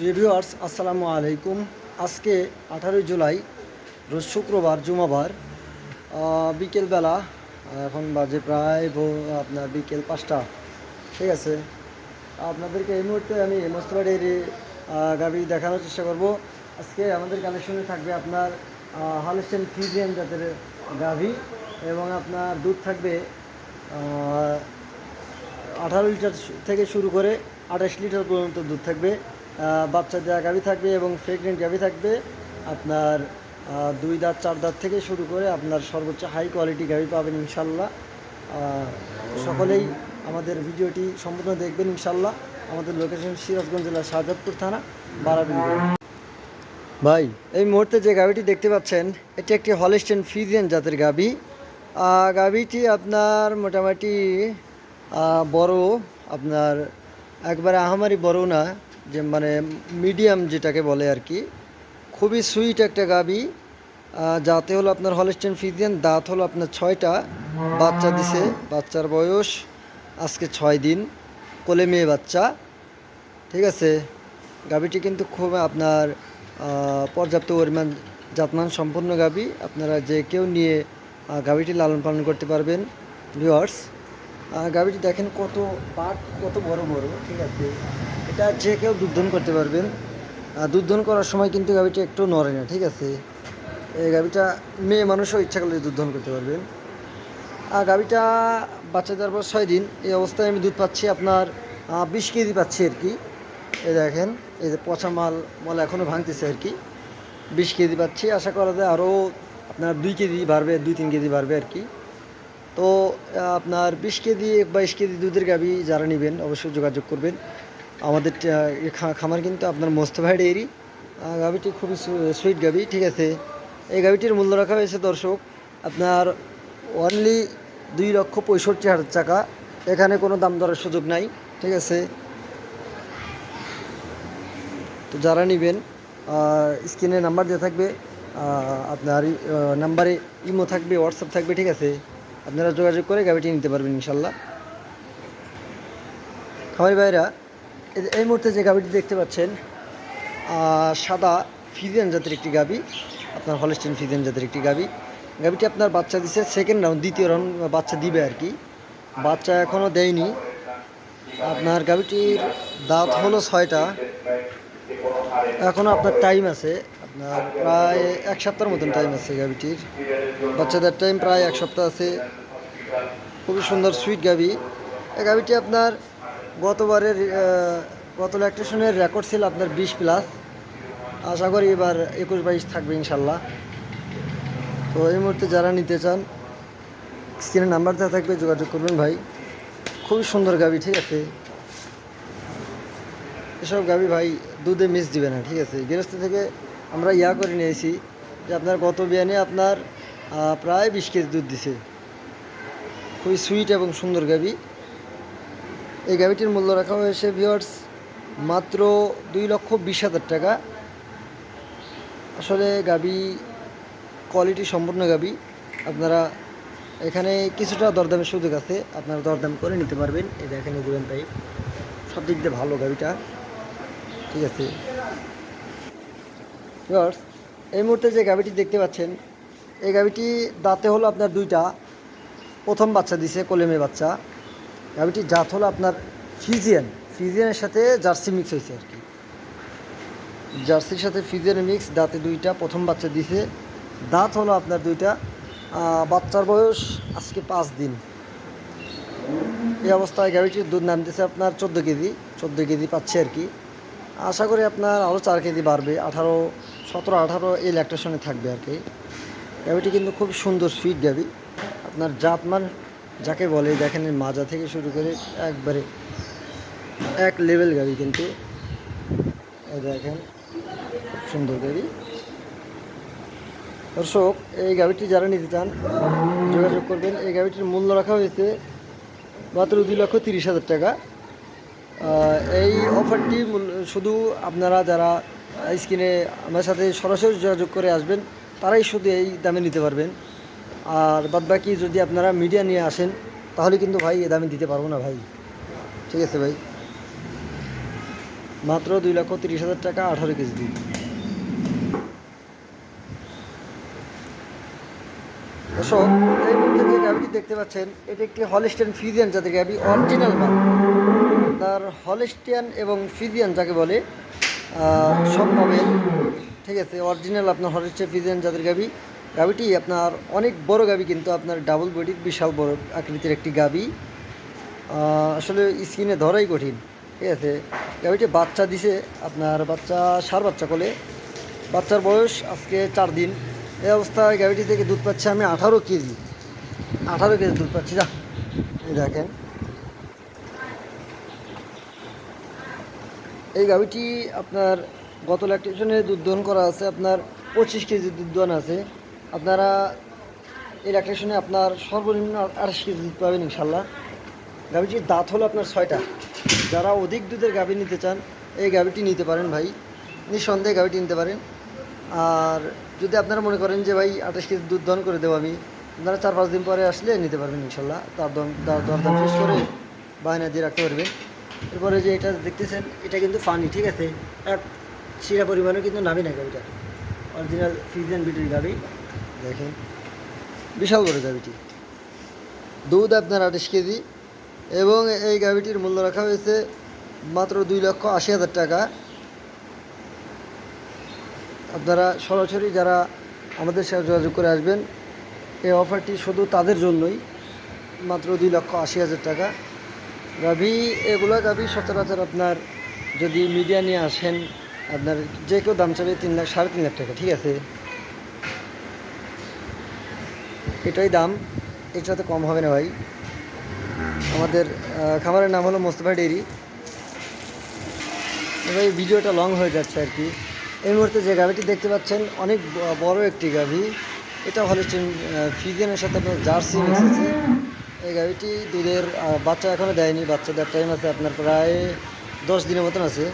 Reviewers আসসালামু আলাইকুম। আজকে আঠারোই জুলাই, রোজ শুক্রবার, জুমাবার। বিকেলবেলা, এখন বাজে প্রায় ভো- আপনার বিকেল পাঁচটা। ঠিক আছে? আপনাদেরকে এই মুহূর্তে আমি মোস্তফাডের গাড়ি দেখানোর চেষ্টা করব। আজকে আমাদের কালেকশনে থাকবে আপনার হলস্টেন ফিজিয়ান জাতের গাভি এবং আপনার দুধ থাকবে আঠারো লিটার থেকে শুরু করে আঠাশ লিটার পর্যন্ত দুধ থাকবে। বাচ্চা দেওয়া গাভি থাকবে এবং প্রেগনেন্ট গাভি থাকবে, আপনার দুই দাঁত, চার দাঁত থেকে শুরু করে আপনার সর্বোচ্চ হাই কোয়ালিটি গাভি পাবেন ইনশাল্লাহ সকলেই আমাদের ভিডিওটি সম্পূর্ণ দেখবেন ইনশাল্লাহ আমাদের লোকেশন সিরাজগঞ্জ জেলার শাহজাদপুর থানা বারাবিন্দ ভাই, এই মুহূর্তে যে গাভিটি দেখতে পাচ্ছেন, এটি একটি হলিস্টেন ফিজিয়ান জাতের গাভি গাভিটি আপনার মোটামুটি বড়, আপনার একবারে আহামারি বড় না। যে মানে মিডিয়াম যেটাকে বলে আর কি, খুবই সুইট একটা গাবি। যাতে হলো আপনার হলিস্টেন ফিজিয়ান দাঁত হলো আপনার ছয়টা, বাচ্চা দিছে, বাচ্চার বয়স আজকে ছয় দিন, কোলে মেয়ে বাচ্চা। ঠিক আছে গাভিটি কিন্তু খুব আপনার পর্যাপ্ত পরিমাণ যত্মান সম্পন্ন গাবি। আপনারা যে কেউ নিয়ে গাভিটি লালন পালন করতে পারবেন ভিওয়ার্স গাভিটি দেখেন কত পাট, কত বড় বড়, ঠিক আছে। এটা যে কেউ দুধন করতে পারবেন। দুধন করার সময় কিন্তু গাভিটি একটু নড়ে না, ঠিক আছে? এই গাভিটা মেয়ে মানুষও ইচ্ছা করলে দুধন করতে পারবেন। আর গাভিটা বাচ্চা দেওয়ার পর ছয় দিন, এই অবস্থায় আমি দুধ পাচ্ছি আপনার বিশ কেজি পাচ্ছি আর কি। এই দেখেন, এই যে পচা মাল মাল এখনও ভাঙতেছে আর কি। বিশ কেজি পাচ্ছি, আশা করা যায় আরও আপনার দুই কেজি বাড়বে, দুই তিন কেজি বাড়বে আর কি। তো আপনার বিশ কেজি, বাইশ কেজি দুধের গাভি যারা নেবেন, অবশ্যই যোগাযোগ করবেন। আমাদের খামার কিন্তু আপনার মোস্তফাইড এরই। গাভিটি খুবই সুইট গাভি, ঠিক আছে? এই গাভিটির মূল্য রাখা হয়েছে, দর্শক, আপনার অনলি দুই লক্ষ পঁয়ষট্টি হাজার টাকা। এখানে কোনো দাম দরের সুযোগ নাই, ঠিক আছে? তো যারা নেবেন স্ক্রিনে নাম্বার দেওয়া থাকবে আপনার নাম্বারে ইমো থাকবে, হোয়াটসঅ্যাপ থাকবে, ঠিক আছে? আপনারা যোগাযোগ করে গাড়িটি নিতে পারবেন, ইনশাল্লাহ। খামারি ভাইরা এই মুহূর্তে যে গাভিটি দেখতে পাচ্ছেন সাদা ফিজিয়ান জাতের একটি গাভি আপনার হলস্টিন ফিজিয়ান জাতের একটি গাভি গাভিটি আপনার বাচ্চা দিছে সেকেন্ড রাউন্ড দ্বিতীয় রাউন্ড বাচ্চা দিবে আর কি। বাচ্চা এখনও দেয়নি। আপনার গাভিটির দাঁত হলো ছয়টা। এখনও আপনার টাইম আছে। আপনার প্রায় এক সপ্তাহের মতন টাইম আছে গাভিটির বাচ্চাদের টাইম প্রায় এক সপ্তাহ আছে। খুবই সুন্দর সুইট গাভি এই গাভিটি আপনার গতবারের গত ল্যাকটেশনের রেকর্ড ছিল আপনার বিশ প্লাস আশা করি এবার একুশ বাইশ থাকবে ইনশাল্লাহ। তো এই মুহূর্তে যারা নিতে চান স্ক্রিনে নাম্বার দেওয়া থাকবে, যোগাযোগ করবেন ভাই। খুবই সুন্দর গাভি ঠিক আছে? এসব গাভি ভাই দুধে মিস দিবে না, ঠিক আছে? গৃহস্থ থেকে আমরা ইয়া করে নিয়েছি যে আপনার গত বিয়ানে আপনার প্রায় বিশ কেজি দুধ দিছে। খুবই সুইট এবং সুন্দর গাভি এই গাভিটির মূল্য রাখা হয়েছে ভিওয়ার্স মাত্র দুই লক্ষ বিশ হাজার টাকা। আসলে গাবি কোয়ালিটি সম্পূর্ণ গাবি আপনারা এখানে কিছুটা দরদামের সুযোগ আছে, আপনারা দরদাম করে নিতে পারবেন। এই দেখেন দেবেন তাই সব দিক দিয়ে ভালো গাভিটা ঠিক আছে। এই মুহূর্তে যে গাভিটি দেখতে পাচ্ছেন, এই গাভিটি দাঁতে হলো আপনার দুইটা। প্রথম বাচ্চা দিছে, কলেমে বাচ্চা। গাভিটির জাত হলো আপনার ফিজিয়ান, ফিজিয়ানের সাথে জার্সি মিক্স হয়েছে আর কি। জার্সির সাথে ফিজিয়ান মিক্স দাঁতে দুইটা, প্রথম বাচ্চা দিছে। দাঁত হলো আপনার দুইটা। বাচ্চার বয়স আজকে পাঁচ দিন। এই অবস্থায় গাভিটির দুধ নাম নামতেছে আপনার চোদ্দ কেজি চোদ্দ কেজি পাচ্ছে আর কি। আশা করি আপনার আরও চার কেজি বাড়বে। আঠারো, সতেরো, আঠারো এই ল্যাকটেশনে থাকবে আর কি। গাভিটি কিন্তু খুব সুন্দর সুইট গাভি আপনার জাতমান যাকে বলে দেখেন মাজা থেকে শুরু করে একবারে এক লেভেল গাড়ি কিন্তু দেখেন সুন্দর গাড়ি। দর্শক, এই গাড়িটি যারা নিতে চান, যোগাযোগ করবেন। এই গাড়িটির মূল্য রাখা হয়েছে মাত্র দুই লক্ষ তিরিশ হাজার টাকা। এই অফারটি শুধু আপনারা যারা স্ক্রিনে আমার সাথে সরাসরি যোগাযোগ করে আসবেন, তারাই শুধু এই দামে নিতে পারবেন। আর বাদবাকি যদি আপনারা মিডিয়া নিয়ে আসেন, তাহলে কিন্তু ভাই এ দামে দিতে পারব না ভাই। ঠিক আছে ভাই? মাত্র দুই লক্ষ তিরিশ হাজার টাকা, আঠারো কেজি দিন দর্শক, এই মুহূর্তে যে দেখতে পাচ্ছেন, এটি একটি হলিস্টিয়ান ফিজিয়ান জাতের গাভি অরিজিনাল মাল। তার হলিস্টিয়ান এবং ফিজিয়ান যাকে বলে সব পাবেন। ঠিক আছে অরিজিনাল আপনার হলিস্টিয়ান ফিজিয়ান জাতের গাভি। গাভিটি আপনার অনেক বড় গাভি কিন্তু আপনার ডাবল বডির বিশাল বড় আকৃতির একটি আহ, আসলে স্কিনে ধরাই কঠিন ঠিক আছে? গাভিটি বাচ্চা দিছে আপনার বাচ্চা সার বাচ্চা কোলে। বাচ্চার বয়স আজকে চার দিন। এই অবস্থায় গাভিটি থেকে দুধ পাচ্ছি আমি আঠারো কেজি। আঠারো কেজি দুধ পাচ্ছি যা। দেখেন। এই গাভিটি আপনার গত ল্যাকটেশনে দুধ দহন করা আছে আপনার পঁচিশ কেজি দুধ দহন আছে। আপনারা এই ল্যাকটেশনে আপনার সর্বনিম্ন আঠাশ কেজি দুধ পাবেন ইনশাল্লাহ। গাভিটির দাঁত হলো আপনার ছয়টা। যারা অধিক দুধের গাভি নিতে চান, এই গাভিটি নিতে পারেন ভাই। নিঃসন্দেহে গাভিটি নিতে পারেন। আর যদি আপনারা মনে করেন যে ভাই আঠাশ কেজি দুধ দন করে দেবো আমি, আপনারা চার পাঁচ দিন পরে আসলে নিতে পারবেন ইনশাল্লাহ। তার দম তার দরদাম শেষ করে বায়না দিয়ে রাখতে পারবেন এরপরে যে এটা দেখতেছেন, এটা কিন্তু ফানি ঠিক আছে? এক শিরা পরিমাণও কিন্তু নামি না গাভিটা। অরিজিনাল ফিজিয়ান বিটির গাভি। দেখেন। বিশাল বড় গাভিটি। দুধ আপনার আঠাশ কেজি এবং এই গাভিটির মূল্য রাখা হয়েছে মাত্র দুই লক্ষ আশি হাজার টাকা। আপনারা সরাসরি যারা আমাদের সাথে যোগাযোগ করে আসবেন, এই অফারটি শুধু তাদের জন্যই, মাত্র দুই লক্ষ আশি হাজার টাকা। গাভি, এগুলো গাভি সচরাচর আপনার যদি মিডিয়া নিয়ে আসেন, আপনার যে কেউ দাম চাবে তিন লাখ, সাড়ে তিন লাখ টাকা, ঠিক আছে? এটাই দাম সাথে কম হবে না ভাই। আমাদের খামারের নাম হলো মোস্তফা ডেরি এবার ভিডিওটা লং হয়ে যাচ্ছে আর কি। এই মুহূর্তে যে গাভিটি দেখতে পাচ্ছেন, অনেক বড় একটি গাভি। এটা হলো ফিজিয়ানের সাথে আপনার জার্সি মিশেছে এই গাভিটি দুধের বাচ্চা এখনও দেয়নি, বাচ্চাদের টাইম আছে আপনার প্রায় দশ দিনের মতন আছে।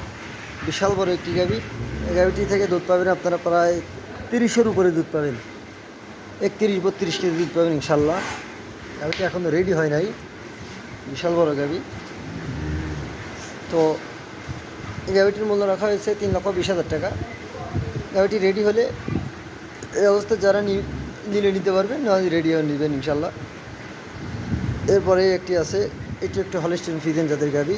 বিশাল বড় একটি গাভি। এই গাভিটি থেকে দুধ পাবেন আপনারা প্রায় তিরিশের উপরে দুধ পাবেন। একত্রিশ বত্রিশ কেজি দুধ পাবেন ইনশাল্লাহ। গাভিটি এখনও রেডি হয় নাই। বিশাল বড় গাভি তো এই গাভিটির মূল্য রাখা হয়েছে তিন লক্ষ বিশ হাজার টাকা। গাভিটি রেডি হলে এই অবস্থা যারা নিলে নিতে পারবেন, না রেডি হয়ে নেবেন ইনশাল্লাহ। এরপরে একটি আছে, এটি একটি হলিস্টিন ফিজেন জাতের গাভি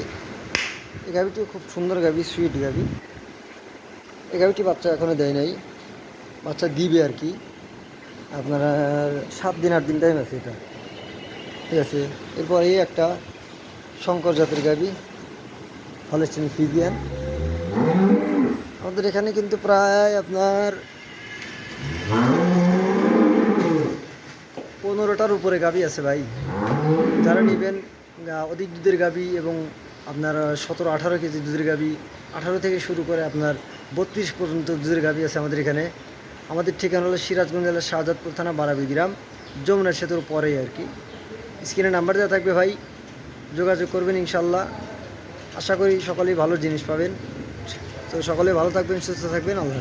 এই গাভিটিও খুব সুন্দর গাভি সুইট গাভি এই গাভিটি বাচ্চা এখনও দেয় নাই। বাচ্চা দিবে আর কি। আপনারা সাত দিন, আট দিন টাইম আছে এটা। ঠিক আছে? এরপর একটা শঙ্কর জাতের গাবি হলেস্টিন ফিজিয়ান। আমাদের এখানে কিন্তু প্রায় আপনার পনেরোটার উপরে গাবি আছে ভাই। যারা নেবেন অধিক দুধের গাবি এবং আপনার সতেরো, আঠারো কেজি দুধের গাবি, আঠারো থেকে শুরু করে আপনার বত্রিশ পর্যন্ত দুধের গাভি আছে আমাদের এখানে। আমাদের ঠিকানা হলো সিরাজগঞ্জ জেলার শাহজাদপুর থানা বারাবি গ্রাম। যমুনা সেতুর পরেই আর কি। স্ক্রিনে নাম্বার দেওয়া থাকবে ভাই। যোগাযোগ করবেন ইনশাল্লাহ আশা করি সকলেই ভালো জিনিস পাবেন। তো সকলে ভালো থাকবেন, সুস্থ থাকবেন। আল্লাহ